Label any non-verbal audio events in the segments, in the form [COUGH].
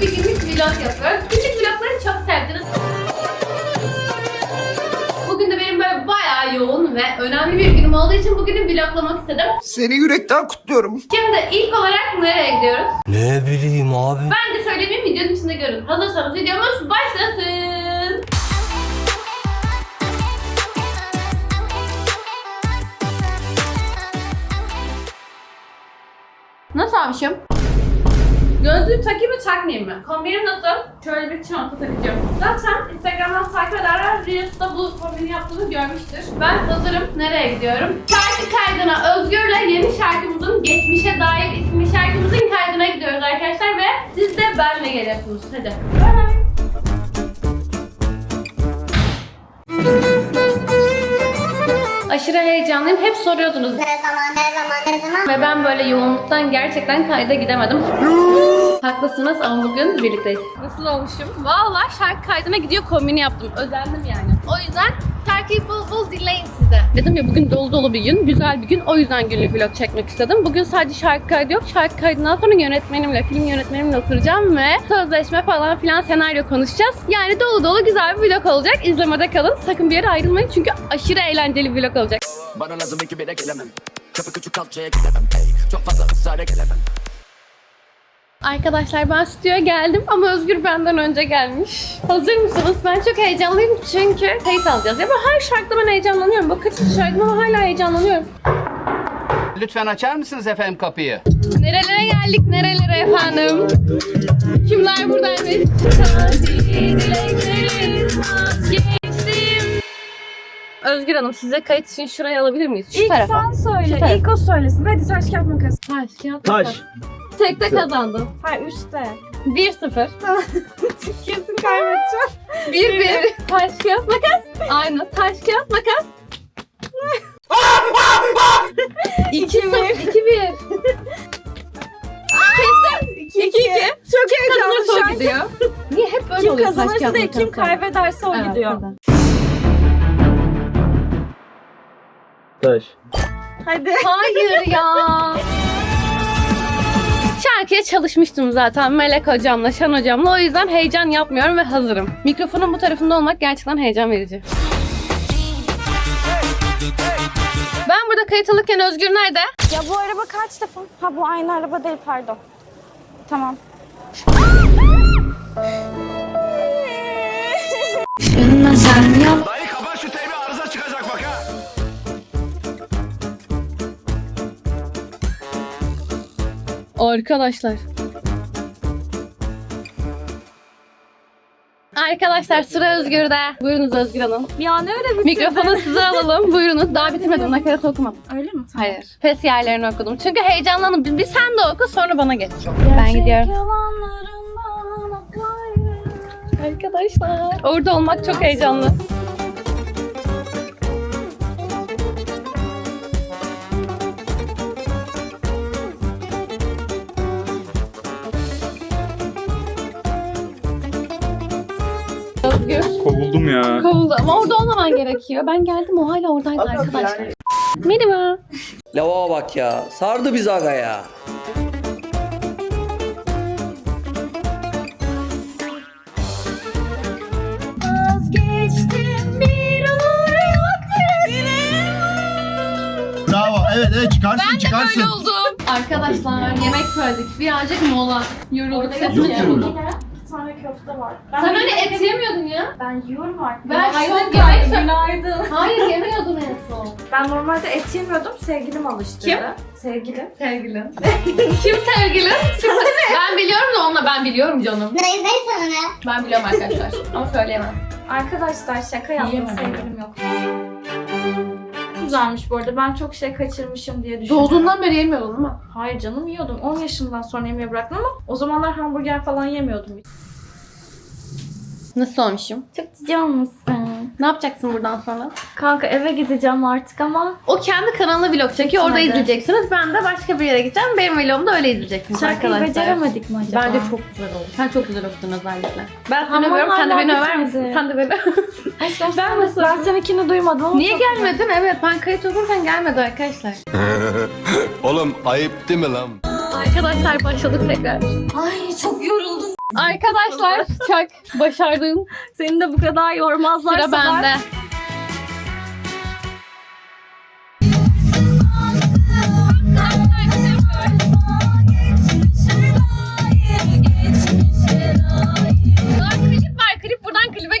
bir günlük vlog yapıyoruz. Küçük vlogları çok sevdiniz. Bugün de benim böyle bayağı yoğun ve önemli bir günüm olduğu için bugünü vloglamak istedim. Seni yürekten kutluyorum. Şimdi ilk olarak nereye gidiyoruz? Ne bileyim abi. Ben de söylemeyeyim videonun içinde görün. Hazırsanız videomuz başlasın. Nasıl almışım? Gözlüğü takayım mı takmayayım mı? Kombinim nasıl? Şöyle bir çanta takacağım. Zaten Instagram'dan takip edenler Reels'ta bu kombini yaptığını görmüştür. Ben hazırım. Nereye gidiyorum? Şarkı kaydına Özgür'le yeni şarkımızın Geçmişe Dair isimli şarkımızın kaydına gidiyoruz arkadaşlar ve siz de benle geliyorsunuz. Hadi. Aşırı heyecanlıyım. Hep soruyordunuz. Ne zaman, ne zaman, ne zaman? Ve ben böyle yoğunluktan gerçekten kayda gidemedim. Haklısınız ama bugün birlikteyiz. Nasıl olmuşum? Valla şarkı kaydına gidiyor kombini yaptım. Özendim yani. O yüzden şarkıyı bul bul dinleyin size. Dedim ya bugün dolu dolu bir gün, güzel bir gün. O yüzden günlük vlog çekmek istedim. Bugün sadece şarkı kaydı yok. Şarkı kaydından sonra yönetmenimle, film yönetmenimle oturacağım ve sözleşme falan filan senaryo konuşacağız. Yani dolu dolu güzel bir vlog olacak. İzlemede kalın. Sakın bir yere ayrılmayın çünkü aşırı eğlenceli bir vlog olacak. Bana lazım iki bire gelemem Kapı küçük kalçaya gidemem ey Çok fazla ısrara gelemem Arkadaşlar ben stüdyoya geldim ama Özgür benden önce gelmiş. Hazır mısınız? Ben çok heyecanlıyım çünkü kayıt alacağız. Ya ben her şarkıda ben heyecanlanıyorum. Bak kaçıncı şarkım ama hala heyecanlanıyorum. Lütfen açar mısınız efendim kapıyı? Nerelere geldik nerelere efendim? Kimler buradaymış? Özgür Hanım size kayıt için şurayı alabilir miyiz? Şu İlk tarafa. sen söyle. tarafa. İlk o söylesin. Hadi taş kağıt makas. Taş, kağıt, Taş. makas. Tekte kazandım. Hayır üstte. 1-0. [LAUGHS] Kesin kaybedeceğim. 1-1. Taş, kağıt, makas. Aynen. Taş, kağıt, makas. [LAUGHS] 2-0. 2-1. İki, iki. Çok heyecanlı Kazanırsa şu o an. gidiyor. Niye hep böyle Kim oluyor taş, kazanırsa değil, makas kim kaybederse o Evet, gidiyor. kazan. Taş. Hadi. Hayır ya. [LAUGHS] Şarkıya çalışmıştım zaten Melek hocamla, Şan hocamla. O yüzden heyecan yapmıyorum ve hazırım. Mikrofonun bu tarafında olmak gerçekten heyecan verici. Ben burada kayıt alırken Özgür nerede? Ya bu araba kaç telefon? Ha bu aynı araba değil pardon. Tamam. [LAUGHS] Arkadaşlar. Arkadaşlar sıra Özgür'de. Buyurunuz Özgür Hanım. Ya ne öyle bir Mikrofonu size alalım. Buyurunuz. Daha bitirmedim. Nakarat okumadım. Öyle mi? Hayır. Pes yerlerini okudum. Çünkü heyecanlandım. Bir, bir sen de oku sonra bana geç. Ben gidiyorum. Arkadaşlar. Orada olmak çok heyecanlı. Özgür. Kovuldum ya. Kovuldu ama orada olmaman gerekiyor. Ben geldim o hala oradaydı arkadaşlar. Merhaba. Lava bak ya. Sardı biz aga ya. Bravo. Evet evet çıkarsın Ben de çıkarsın. böyle oldum. Arkadaşlar yemek söyledik. Birazcık mola. Yorulduk yapalım. yorulduk. Köfte var. Ben Sen öyle et yemiyordun ya. Ben yiyorum artık. Ben Günaydın şok yemek- Günaydın. Hayır [LAUGHS] yemiyordun en son. Ben normalde et yemiyordum. Sevgilim alıştırdı. Kim? Sevgilim. Sevgilin. [LAUGHS] Kim sevgilin? Kim se- [LAUGHS] ben biliyorum da onunla ben biliyorum canım. Neyse ne? Ben biliyorum arkadaşlar. Ama söyleyemem. Arkadaşlar şaka yaptım. Yiyemedim. Sevgilim yok. Güzelmiş bu arada. Ben çok şey kaçırmışım diye düşünüyorum. Doğduğundan beri yemiyordun mi? Hayır canım yiyordum. 10 yaşından sonra yemeği bıraktım ama o zamanlar hamburger falan yemiyordum. Nasıl olmuşum? Çok can mısın? Ne yapacaksın buradan sonra? Kanka eve gideceğim artık ama O kendi kanalına vlog çekiyor. Orada izleyeceksiniz. Ben de başka bir yere gideceğim. Benim vlogumda öyle izleyeceksiniz şarkıyı arkadaşlar. beceremedik mi acaba? Bence çok güzel oldu. Sen çok güzel okudun özellikle. Ben seni Ama övüyorum. Sen de hala beni över bitmedi. misin? Sen de beni Aşkım [LAUGHS] Ben nasıl- ben seninkini duymadım ama Niye çok güzel. gelmedin? Evet ben kayıt okurken gelmedi arkadaşlar. [LAUGHS] Oğlum ayıp değil mi lan? Arkadaşlar başladık tekrar. Ay çok yoruldum. Arkadaşlar [LAUGHS] çak başardın. Seni de bu kadar yormazlar. Sıra bende.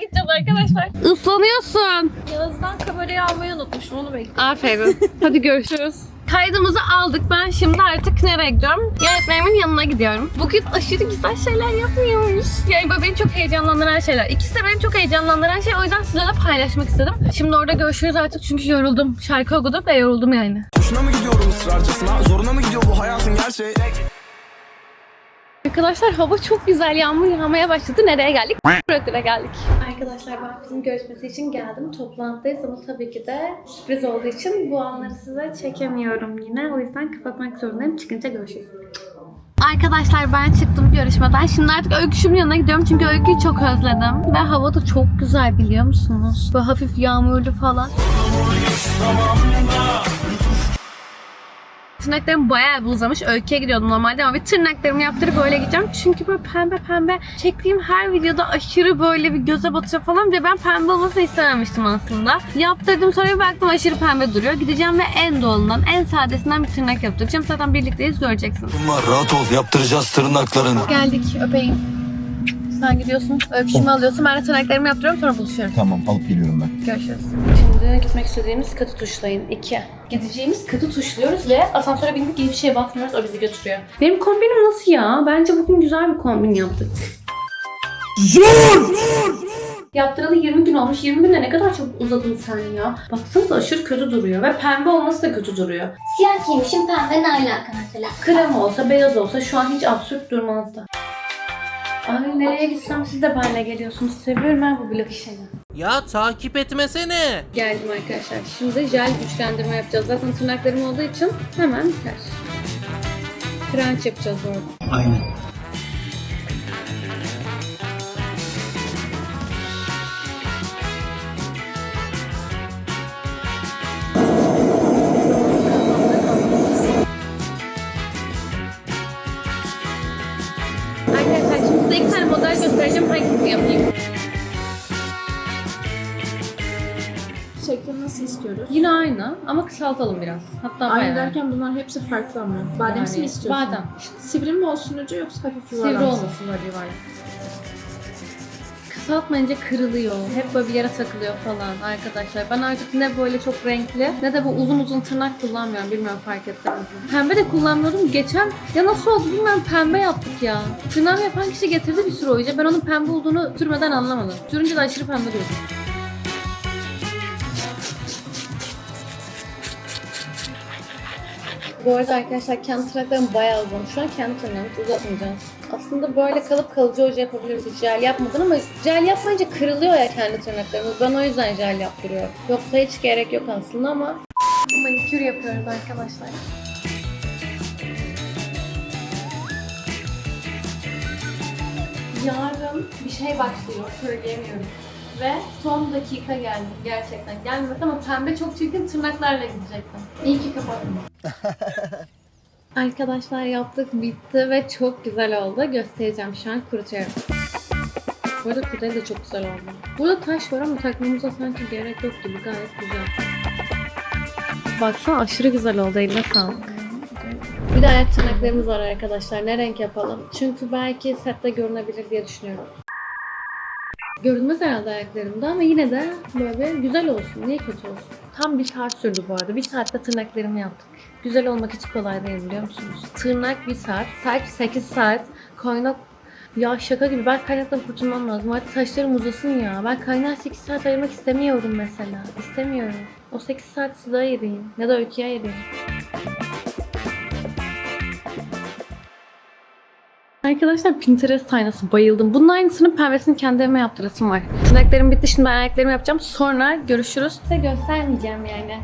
Gideceğiz arkadaşlar. Islanıyorsun. Yağız'dan kamerayı almayı unutmuşum onu bekliyorum. Aferin. Hadi görüşürüz. Kaydımızı aldık. Ben şimdi artık nereye gidiyorum? Yönetmenimin yanına gidiyorum. Bugün aşırı güzel şeyler yapmıyoruz. Yani böyle beni çok heyecanlandıran şeyler. İkisi de beni çok heyecanlandıran şey. O yüzden sizlerle paylaşmak istedim. Şimdi orada görüşürüz artık çünkü yoruldum. Şarkı okudum ve yoruldum yani. Hoşuna mı gidiyorum ısrarcasına? Zoruna mı gidiyor bu hayatın gerçeği? Arkadaşlar hava çok güzel. Yağmur yağmaya başladı. Nereye geldik? Bırakıra geldik. Arkadaşlar ben bizim görüşmesi için geldim. Toplantıdayız ama tabii ki de sürpriz olduğu için bu anları size çekemiyorum yine. O yüzden kapatmak zorundayım. Çıkınca görüşürüz. Arkadaşlar ben çıktım görüşmeden. Şimdi artık Öyküşümün yanına gidiyorum çünkü Öykü'yü çok özledim. Ve hava da çok güzel biliyor musunuz? Böyle hafif yağmurlu falan. Tırnaklarım bayağı bir uzamış. Öyküye gidiyordum normalde ama bir tırnaklarımı yaptırıp öyle gideceğim. Çünkü böyle pembe pembe çektiğim her videoda aşırı böyle bir göze batıyor falan ve ben pembe olmasını istememiştim aslında. Yaptırdım sonra bir baktım aşırı pembe duruyor. Gideceğim ve en doğalından, en sadesinden bir tırnak yaptıracağım. Zaten birlikteyiz göreceksiniz. Rahat ol yaptıracağız tırnaklarını. Geldik öpeyim. Sen gidiyorsun, öpüşümü alıyorsun. Ben de tırnaklarımı yaptırıyorum sonra buluşuyoruz. Tamam alıp geliyorum ben. Görüşürüz. Şimdi gitmek istediğimiz katı tuşlayın. 2. Gideceğimiz katı tuşluyoruz ve asansöre bindik gibi bir şeye basmıyoruz. O bizi götürüyor. Benim kombinim nasıl ya? Bence bugün güzel bir kombin yaptık. Zor! Yaptıralı 20 gün olmuş. 20 günde ne kadar çok uzadın sen ya. Baksanıza aşırı kötü duruyor ve pembe olması da kötü duruyor. Siyah giymişim pembe ne alaka mesela? Krem olsa, beyaz olsa şu an hiç absürt durmazdı. Ay nereye gitsem siz de benimle geliyorsunuz. Seviyorum ben bu vlog işini. Ya takip etmesene. Geldim arkadaşlar. Şimdi jel güçlendirme yapacağız. Zaten tırnaklarım olduğu için hemen biter. Crunch yapacağız orada. Aynen. İstiyoruz? Yine aynı ama kısaltalım biraz. Hatta Aynı bayağı. derken bunlar hepsi farklı ama. Bademsi mi istiyorsun? Badem. Sivri mi olsun ucu yoksa hafif Sivri yuvarlak mı? olmasın böyle yuvarlak. Kısaltmayınca kırılıyor. Hep böyle bir yere takılıyor falan arkadaşlar. Ben artık ne böyle çok renkli ne de bu uzun uzun tırnak kullanmıyorum. Bilmiyorum fark ettiniz mi? Pembe de kullanmıyordum. Geçen ya nasıl oldu bilmiyorum pembe yaptık ya. Tırnağı yapan kişi getirdi bir sürü oyunca. Ben onun pembe olduğunu sürmeden anlamadım. Sürünce de aşırı pembe durdu. Bu arada arkadaşlar kendi tırnaklarım bayağı uzun. Şu an kendi tırnağımı uzatmayacağız. Aslında böyle kalıp kalıcı oje yapabiliriz. Jel yapmadan ama jel yapmayınca kırılıyor ya kendi tırnaklarımız. Ben o yüzden jel yaptırıyorum. Yoksa hiç gerek yok aslında ama manikür yapıyoruz arkadaşlar. Yarın bir şey başlıyor. Söyleyemiyorum. Ve son dakika geldi gerçekten. Gelmedi ama pembe çok çirkin tırnaklarla gidecektim. İyi ki kapattım. [LAUGHS] Arkadaşlar yaptık bitti ve çok güzel oldu. Göstereceğim şu an kurutuyorum. Bu arada kurdele de çok güzel oldu. Burada taş var ama takmamıza sanki gerek yok gibi gayet güzel. Baksana aşırı güzel oldu eline sağlık. Bir de ayak tırnaklarımız var arkadaşlar. Ne renk yapalım? Çünkü belki sette görünebilir diye düşünüyorum. Görünmez herhalde ayaklarımda ama yine de böyle güzel olsun. Niye kötü olsun? Tam bir saat sürdü bu arada. Bir saatte tırnaklarımı yaptık. Güzel olmak hiç kolay değil biliyor musunuz? Tırnak bir saat, saç 8 saat, kaynak ya şaka gibi ben kaynaktan kurtulmam lazım. Hadi saçlarım uzasın ya. Ben kaynağı 8 saat ayırmak istemiyorum mesela. İstemiyorum. O 8 saat size ayırayım. Ya da öyküye ayırayım. Arkadaşlar Pinterest aynası bayıldım. Bunun aynısının pembesini kendi evime yaptırasım var. Tırnaklarım bitti şimdi ben ayaklarımı yapacağım. Sonra görüşürüz. Size göstermeyeceğim yani.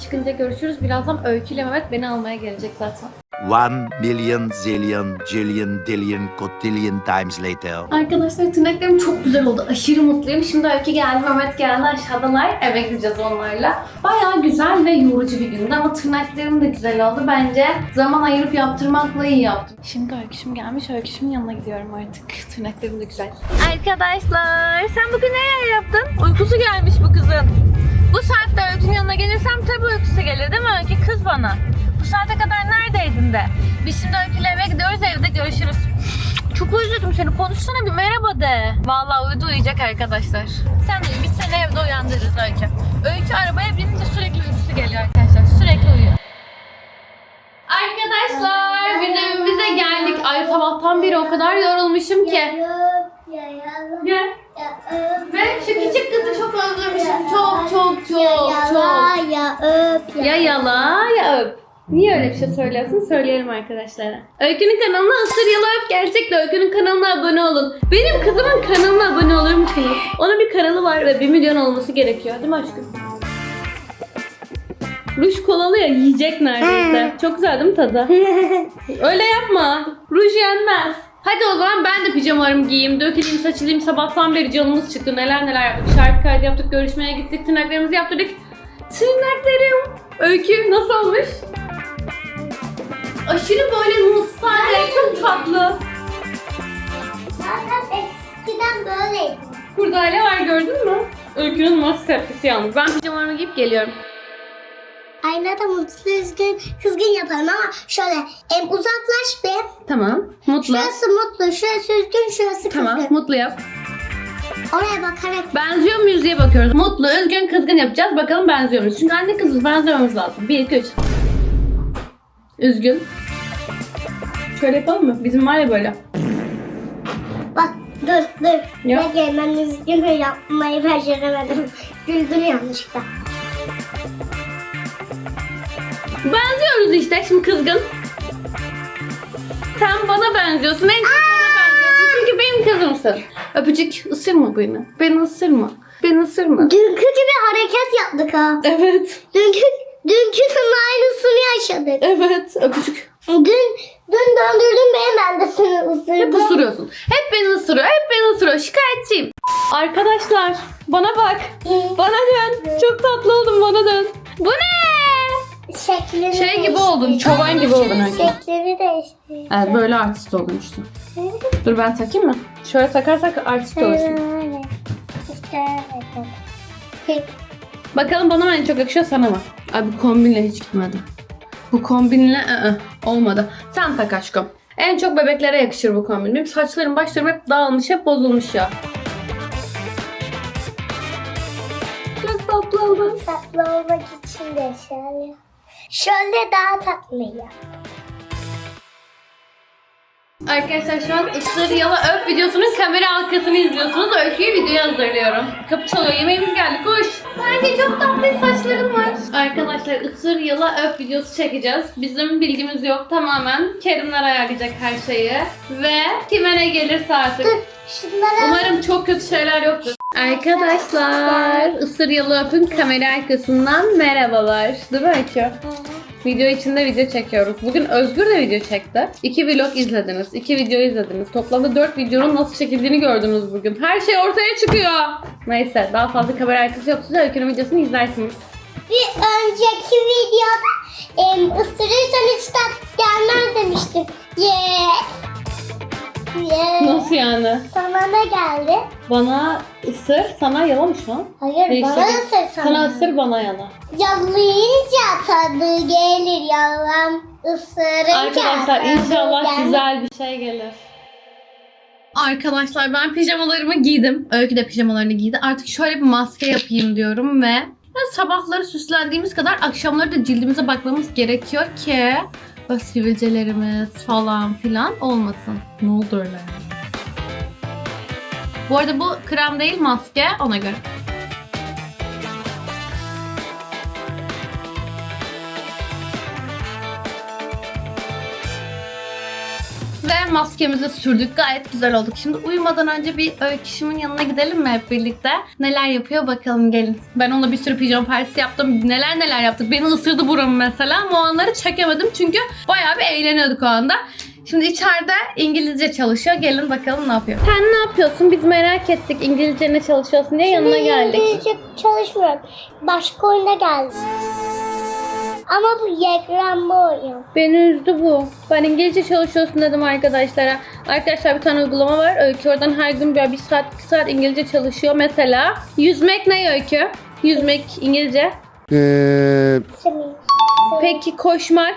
Çıkınca görüşürüz. Birazdan Öykü ile Mehmet beni almaya gelecek zaten. One million zillion jillion dillion cotillion times later. Arkadaşlar tırnaklarım çok güzel oldu. Aşırı mutluyum. Şimdi Öykü geldi, Mehmet geldi aşağıdalar. Eve gideceğiz onlarla. Bayağı güzel ve yorucu bir gündü ama tırnaklarım da güzel oldu. Bence zaman ayırıp yaptırmakla iyi yaptım. Şimdi Öyküşüm gelmiş. Öyküşümün yanına gidiyorum artık. Tırnaklarım da güzel. Arkadaşlar sen bugün neler yaptın? Uykusu gelmiş bu kızın. Bu saatte Öykü'nün yanına gelirsem tabii uykusu gelir değil mi Öykü? Kız bana. Bu saate kadar neredeydin de? Biz şimdi Öykü'yle eve gidiyoruz evde görüşürüz. Çok özledim seni. Konuşsana bir merhaba de. Vallahi uyudu uyuyacak arkadaşlar. Sen de. Biz seni evde uyandırırız Öykü. Öykü arabaya binince sürekli uykusu geliyor arkadaşlar. Sürekli uyuyor. Arkadaşlar biz evimize geldik. Ay sabahtan beri o kadar yorulmuşum ki. Gel. Ve şu küçük kızı çok özlemişim. Çok çok çok çok. ya öp Ya yala ya öp. Niye öyle bir şey söylüyorsun? Söyleyelim arkadaşlara. Öykü'nün kanalına ısır yala öp gerçekle Öykü'nün kanalına abone olun. Benim kızımın kanalına abone olur musunuz? Onun bir kanalı var ve 1 milyon olması gerekiyor değil mi aşkım? Ruj kolalı ya yiyecek neredeyse. Çok güzel değil mi tadı? [LAUGHS] Öyle yapma. Ruj yenmez. Hadi o zaman ben de pijamalarımı giyeyim, döküleyim, saçılayım. Sabahtan beri canımız çıktı. Neler neler yaptık. Şarkı kaydı yaptık, görüşmeye gittik, tırnaklarımızı yaptırdık. Tırnaklarım. Öykü nasıl olmuş? Aşırı böyle nutsade, çok tatlı. Zaten eskiden böyleydi. Kurdale var gördün mü? Öykünün mas tepkisi yalnız. Ben pijamalarımı giyip geliyorum. Aynada mutlu üzgün kızgın yapalım ama şöyle em, uzaklaş bir. Tamam. Mutlu. Şurası mutlu, şurası üzgün, şurası Tamam. kızgın. Mutlu yap. Oraya bakarak Benziyor muyuz diye bakıyoruz. Mutlu, üzgün, kızgın yapacağız. Bakalım benziyor muyuz? Çünkü anne kızız benzememiz lazım. 1, 2, 3. Üzgün. Şöyle yapalım mı? Bizim var ya böyle. bak dur dur. Ne gel ben üzgünü yapmayı beceremedim. Güldüm yanlışlıkla. Benziyoruz işte şimdi kızgın. Sen bana benziyorsun. En çok bana benziyorsun. Çünkü benim kızımsın. Öpücük ısırma beni. Beni ısırma. Beni ısırma. Dünkü gibi hareket yaptık ha. Evet. Dünkü dünkünün aynısını yaşadık. Evet. Öpücük. Dün dün döndürdün beni ben de seni Hep ısırdım. ısırıyorsun. Hep beni ısırıyor. Hep beni ısırıyor. Şikayetçiyim. Arkadaşlar bana bak. Bana dön. Çok tatlı oldun bana dön. Bu ne? Şeklini Şey gibi oldun, çoban gibi oldun Öykü. Şeklini değiştir. Evet böyle artist işte. Dur ben takayım mı? Şöyle takarsak artist olursun. İşte. Bakalım bana mı en çok yakışıyor sana mı? Ay bu kombinle hiç gitmedi. Bu kombinle ı-ı, olmadı. Sen tak aşkım. En çok bebeklere yakışır bu kombin. Benim saçlarım başlarım hep dağılmış, hep bozulmuş ya. Çok tatlı oldun. Tatlı olmak için de şöyle. Şöyle daha tatlıyım. Arkadaşlar şu an ısır yala öp videosunun kamera arkasını izliyorsunuz. Öyküyü videoya hazırlıyorum. Kapı çalıyor. Yemeğimiz geldi. Koş. Sanki çok tatlı saçların var. Arkadaşlar ısır yala öp videosu çekeceğiz. Bizim bilgimiz yok. Tamamen Kerimler ayarlayacak her şeyi. Ve kime ne gelirse artık. Şunlara Umarım çok kötü şeyler yoktur. Arkadaşlar ısır yalı öpün kamera arkasından merhabalar. Değil mi Öykü? Video içinde video çekiyoruz. Bugün Özgür de video çekti. İki vlog izlediniz. iki video izlediniz. Toplamda dört videonun nasıl çekildiğini gördünüz bugün. Her şey ortaya çıkıyor. Neyse daha fazla kamera arkası yok. Siz Öykü'nün videosunu izlersiniz. bir önceki videoda em, ısırırsan hiç tat gelmez demiştim. Yes. Yes. Nasıl yani? Sana ne geldi? Bana ısır, sana yalamış lan. Hayır Değişik. bana ısır sana. Sana ısır, bana yala. Yalayınca tadı gelir yalan. Isırınca Arkadaşlar tadı inşallah gelmez. güzel bir şey gelir. Arkadaşlar ben pijamalarımı giydim. Öykü de pijamalarını giydi. Artık şöyle bir maske yapayım diyorum ve sabahları süslendiğimiz kadar akşamları da cildimize bakmamız gerekiyor ki böyle sivilcelerimiz falan filan olmasın. Ne oldu öyle yani? Bu arada bu krem değil maske ona göre. Ve maskemizi sürdük. Gayet güzel olduk. Şimdi uyumadan önce bir öyküşümün yanına gidelim mi hep birlikte? Neler yapıyor bakalım gelin. Ben onunla bir sürü pijama partisi yaptım. Neler neler yaptık. Beni ısırdı buramı mesela. Ama o anları çekemedim çünkü bayağı bir eğleniyorduk o anda. Şimdi içeride İngilizce çalışıyor. Gelin bakalım ne yapıyor. Sen ne yapıyorsun? Biz merak ettik İngilizce ne çalışıyorsun diye yanına geldik. İngilizce çalışmıyorum. Başka oyuna geldim. Ama bu ekran bu oyun. Beni üzdü bu. Ben İngilizce çalışıyorsun dedim arkadaşlara. Arkadaşlar bir tane uygulama var. Öykü oradan her gün bir, bir saat iki saat İngilizce çalışıyor. Mesela yüzmek ne Öykü? Yüzmek İngilizce. Şimdi Peki koşmak,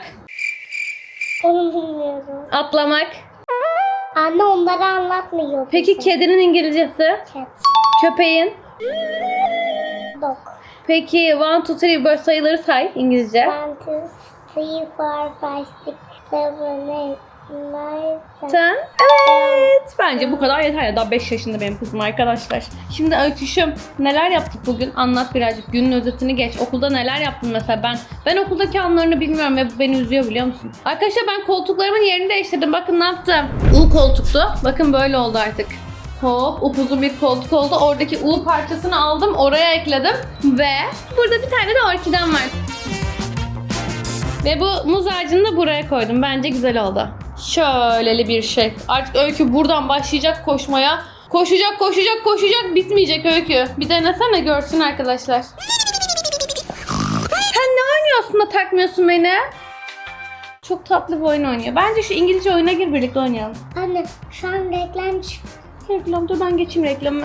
onu bilmiyorum. atlamak. Anne onları anlatmıyor. Peki bize. kedinin İngilizcesi, Cat. köpeğin. Dog. Peki one, two, three böyle sayıları say İngilizce. One, two, three, four, five, six, seven, eight, nine, ten. Sen? Evet. Bence bu kadar yeter ya. Daha 5 yaşında benim kızım arkadaşlar. Şimdi Öyküşüm neler yaptık bugün? Anlat birazcık. Günün özetini geç. Okulda neler yaptın mesela? Ben ben okuldaki anlarını bilmiyorum ve bu beni üzüyor biliyor musun? Arkadaşlar ben koltuklarımın yerini değiştirdim. Bakın ne yaptım. U koltuktu. Bakın böyle oldu artık. Hop upuzun bir koltuk oldu. Oradaki U parçasını aldım. Oraya ekledim. Ve burada bir tane de orkidem var. Ve bu muz ağacını da buraya koydum. Bence güzel oldu. Şöyleli bir şey. Artık Öykü buradan başlayacak koşmaya. Koşacak, koşacak, koşacak. Bitmeyecek Öykü. Bir denesene görsün arkadaşlar. Sen ne oynuyorsun da takmıyorsun beni? Çok tatlı bir oyun oynuyor. Bence şu İngilizce oyuna gir birlikte oynayalım. Anne şu an reklam çıkıyor. Reklam dur ben geçeyim reklamı.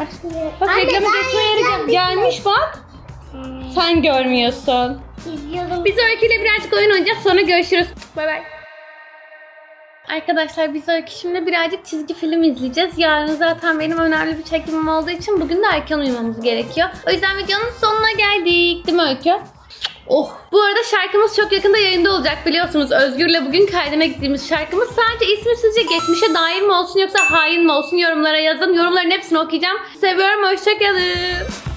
Bak Anne, reklamı ben geçmeye reklam. Gelmiş bak. Sen görmüyorsun. İzliyorum. Biz Öykü'yle birazcık oyun oynayacağız. Sonra görüşürüz. Bay bay. Arkadaşlar biz Öykü şimdi birazcık çizgi film izleyeceğiz. Yarın zaten benim önemli bir çekimim olduğu için bugün de erken uyumamız gerekiyor. O yüzden videonun sonuna geldik. Değil mi Öykü? Oh. Bu arada şarkımız çok yakında yayında olacak biliyorsunuz. Özgür'le bugün kaydına gittiğimiz şarkımız. Sadece ismi sizce geçmişe dair mi olsun yoksa hain mi olsun yorumlara yazın. Yorumların hepsini okuyacağım. Seviyorum. Hoşçakalın.